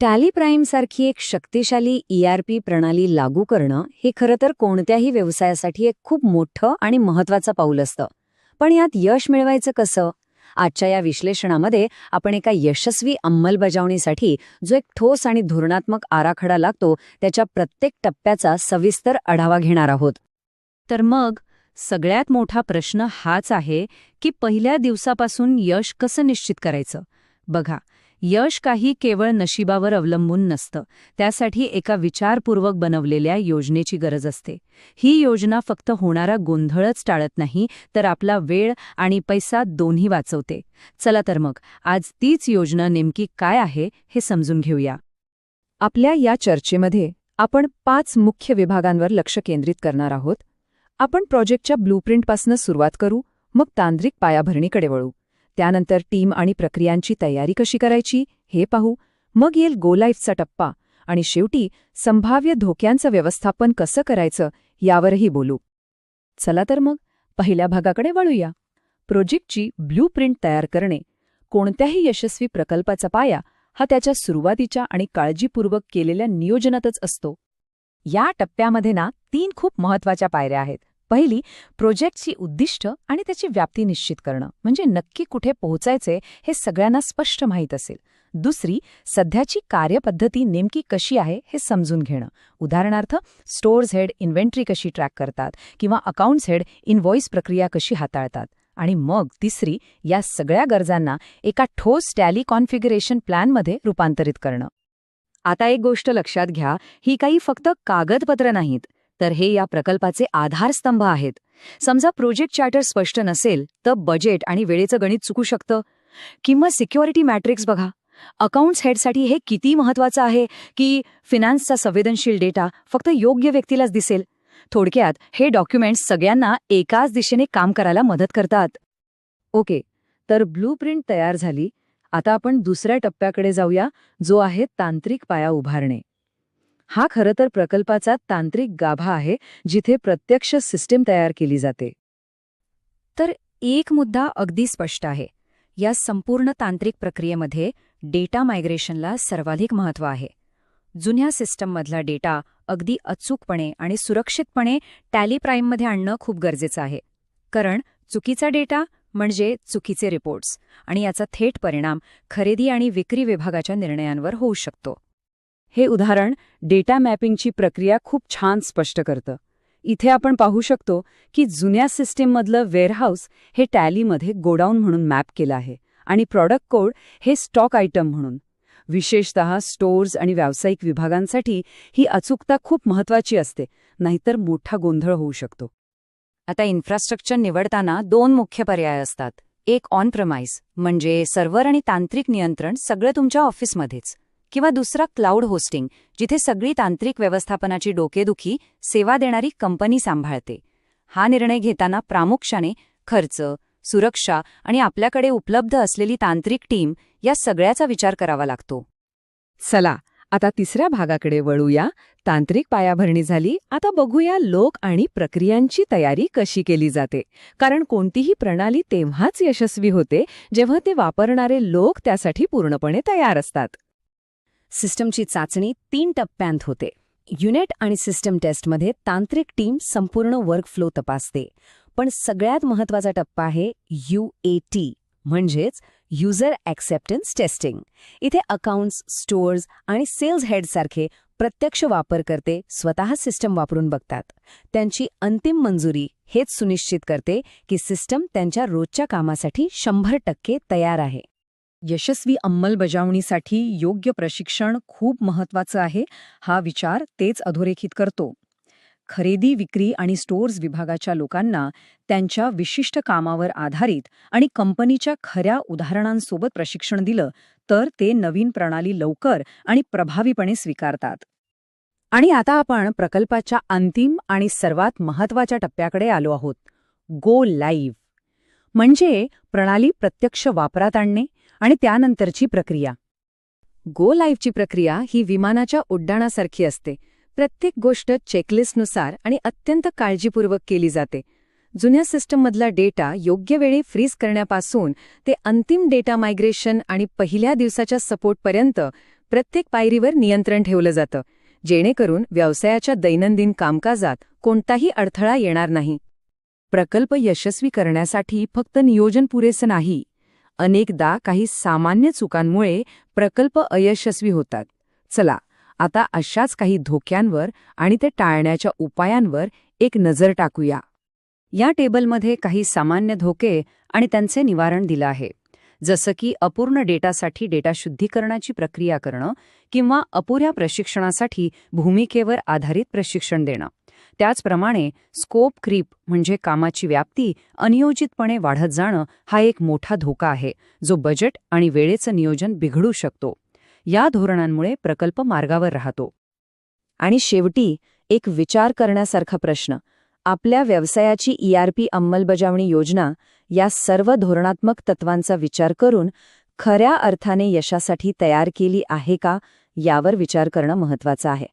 Tally प्राईमसारखी एक शक्तिशाली ERP प्रणाली लागू करणं हे खरं तर कोणत्याही व्यवसायासाठी एक खूप मोठं आणि महत्वाचं पाऊल असतं. पण यात यश मिळवायचं कसं? आजच्या या विश्लेषणामध्ये आपण एका यशस्वी अंमलबजावणीसाठी जो एक ठोस आणि धोरणात्मक आराखडा लागतो त्याच्या प्रत्येक टप्प्याचा सविस्तर आढावा घेणार आहोत. तर मग सगळ्यात मोठा प्रश्न हाच आहे की पहिल्या दिवसापासून यश कसं निश्चित करायचं? बघा यश काही केवळ नशिबावर अवलंबून नसतं त्यासाठी एका विचारपूर्वक बनवलेल्या योजनेची गरज असते. ही योजना फक्त होणारा गोंधळच टाळत नाही तर आपला वेळ आणि पैसा दोन्ही वाचवते. चला तर मग आज तीच योजना नेमकी काय आहे हे समजून घेऊया. आपल्या या चर्चेमध्ये आपण पाच मुख्य विभागांवर लक्ष केंद्रित करणार आहोत. आपण प्रोजेक्टच्या ब्लूप्रिंटपासून सुरुवात करू मग तांत्रिक पायाभरणीकडे वळू. त्यानंतर टीम आणि प्रक्रियांची तयारी कशी करायची हे पाहू. मग येईल गोलाईफचा टप्पा आणि शेवटी संभाव्य धोक्यांचं व्यवस्थापन कसं करायचं यावरही बोलू. चला तर मग पहिल्या भागाकडे वळूया. प्रोजेक्टची ब्लूप्रिंट तयार करणे. कोणत्याही यशस्वी प्रकल्पाचा पाया हा त्याच्या सुरुवातीच्या आणि काळजीपूर्वक केलेल्या नियोजनातच असतो. या टप्प्यामध्ये ना तीन खूप महत्त्वाच्या पायऱ्या आहेत. पहिली प्रोजेक्टची उद्दिष्ट आणि त्याची व्याप्ती निश्चित करणं. म्हणजे नक्की कुठे पोहोचायचे हे सगळ्यांना स्पष्ट माहीत असेल. दुसरी सध्याची कार्यपद्धती नेमकी कशी आहे हे समजून घेणं. उदाहरणार्थ स्टोअर्स हेड इन्व्हेंटरी कशी ट्रॅक करतात किंवा अकाउंट्स हेड इनव्हॉइस प्रक्रिया कशी हाताळतात. आणि मग तिसरी या सगळ्या गरजांना एका ठोस टॅली कॉन्फिगरेशन प्लॅनमध्ये रूपांतरित करणं. आता एक गोष्ट लक्षात घ्या ही काही फक्त कागदपत्र नाहीत. तर हे या प्रकल्पाचे आधारस्तंभ आहेत. समजा प्रोजेक्ट चार्टर स्पष्ट नसेल तर बजेट आणि वेळेचं गणित चुकू शकतं. किंवा सिक्युरिटी मॅट्रिक्स बघा. अकाउंट्स हेडसाठी हे किती महत्वाचं आहे की फिनान्सचा संवेदनशील डेटा फक्त योग्य व्यक्तीलाच दिसेल? थोडक्यात हे डॉक्युमेंट्स सगळ्यांना एकाच दिशेने काम करायला मदत करतात. ओके तर ब्लूप्रिंट तयार झाली. आता आपण दुसऱ्या टप्प्याकडे जाऊया जो आहे तांत्रिक पाया उभारणे. हा खरं तर प्रकल्पाचा तांत्रिक गाभा आहे जिथे प्रत्यक्ष सिस्टीम तयार केली जाते. तर एक मुद्दा अगदी स्पष्ट आहे. या संपूर्ण तांत्रिक प्रक्रियेमध्ये डेटा मायग्रेशनला सर्वाधिक महत्त्व आहे. जुन्या सिस्टममधला डेटा अगदी अचूकपणे आणि सुरक्षितपणे टॅली प्राईममध्ये आणणं खूप गरजेचं आहे. कारण चुकीचा डेटा म्हणजे चुकीचे रिपोर्ट्स आणि याचा थेट परिणाम खरेदी आणि विक्री विभागाच्या निर्णयांवर होऊ शकतो. हे उदाहरण डेटा मॅपिंगची प्रक्रिया खूप छान स्पष्ट करतं. इथे आपण पाहू शकतो की जुन्या सिस्टीममधलं वेअरहाऊस हे टॅलीमध्ये गोडाऊन म्हणून मॅप केलं आहे आणि प्रॉडक्ट कोड हे स्टॉक आयटम म्हणून. विशेषत स्टोअर्स आणि व्यावसायिक विभागांसाठी ही अचूकता खूप महत्वाची असते नाहीतर मोठा गोंधळ होऊ शकतो. आता इन्फ्रास्ट्रक्चर निवडताना दोन मुख्य पर्याय असतात. एक ऑन प्रमाइस म्हणजे सर्व्हर आणि तांत्रिक नियंत्रण सगळं तुमच्या ऑफिसमध्येच. किंवा दुसरा क्लाउड होस्टिंग जिथे सगळी तांत्रिक व्यवस्थापनाची डोकेदुखी सेवा देणारी कंपनी सांभाळते. हा निर्णय घेताना प्रामुख्याने खर्च सुरक्षा आणि आपल्याकडे उपलब्ध असलेली तांत्रिक टीम या सगळ्याचा विचार करावा लागतो. चला आता तिसऱ्या भागाकडे वळूया. तांत्रिक पायाभरणी झाली. आता बघूया लोक आणि प्रक्रियांची तयारी कशी केली जाते. कारण कोणतीही प्रणाली तेव्हाच यशस्वी होते जेव्हा ते वापरणारे लोक त्यासाठी पूर्णपणे तयार असतात. सिस्टमची चाचणी तीन टप्प्यांत होते. युनिट आणि सिस्टम टेस्टमध्ये तांत्रिक टीम संपूर्ण वर्कफ्लो तपासते. पण सगळ्यात महत्त्वाचा टप्पा आहे यू ए टी म्हणजेच युजर ॲक्सेप्टन्स टेस्टिंग. इथे अकाउंट्स स्टोअर्स आणि सेल्स हेडसारखे प्रत्यक्ष वापरकर्ते स्वतः सिस्टम वापरून बघतात. त्यांची अंतिम मंजुरी हेच सुनिश्चित करते की सिस्टम त्यांच्या रोजच्या कामासाठी शंभर टक्के तयार आहे. यशस्वी अंमलबजावणीसाठी योग्य प्रशिक्षण खूप महत्वाचं आहे हा विचार तेच अधोरेखित करतो. खरेदी विक्री आणि स्टोअर्स विभागाच्या लोकांना त्यांच्या विशिष्ट कामावर आधारित आणि कंपनीच्या खऱ्या उदाहरणांसोबत प्रशिक्षण दिलं तर ते नवीन प्रणाली लवकर आणि प्रभावीपणे स्वीकारतात. आणि आता आपण प्रकल्पाच्या अंतिम आणि सर्वात महत्त्वाच्या टप्प्याकडे आलो आहोत. Go live. म्हणजे प्रणाली प्रत्यक्ष वापरात आणणे आणि त्यानंतरची प्रक्रिया. गो लाईव्हची प्रक्रिया ही विमानाच्या उड्डाणासारखी असते. प्रत्येक गोष्ट चेकलिस्टनुसार आणि अत्यंत काळजीपूर्वक केली जाते. जुन्या सिस्टममधला डेटा योग्य वेळी फ्रीज करण्यापासून ते अंतिम डेटा मायग्रेशन आणि पहिल्या दिवसाच्या सपोर्टपर्यंत प्रत्येक पायरीवर नियंत्रण ठेवलं जातं जेणेकरून व्यवसायाच्या दैनंदिन कामकाजात कोणताही अडथळा येणार नाही. प्रकल्प यशस्वी करण्यासाठी फक्त नियोजन पुरेसं नाही अनेकदा काही सामान्य चुकांमुळे प्रकल्प अयशस्वी होतात. चला आता अशाच काही धोक्यांवर आणि ते टाळण्याच्या उपायांवर एक नजर टाकूया. या टेबलमध्ये काही सामान्य धोके आणि त्यांचे निवारण दिलं आहे. जसं की अपूर्ण डेटासाठी डेटा शुद्धीकरणाची प्रक्रिया करणं किंवा अपुऱ्या प्रशिक्षणासाठी भूमिकेवर आधारित प्रशिक्षण देणं. त्याचप्रमाणे स्कोप क्रीप म्हणजे कामाची व्याप्ती अनियोजितपणे वाढत जाणं हा एक मोठा धोका आहे जो बजेट आणि वेळेचं नियोजन बिघडू शकतो. या धोरणांमुळे प्रकल्प मार्गावर राहतो. आणि शेवटी एक विचार करण्यासारखा प्रश्न आपल्या व्यवसायाची ईआरपी अंमलबजावणी योजना या सर्व धोरणात्मक तत्वांचा विचार करून खऱ्या अर्थाने यशासाठी तयार केली आहे का यावर विचार करणं महत्वाचं आहे.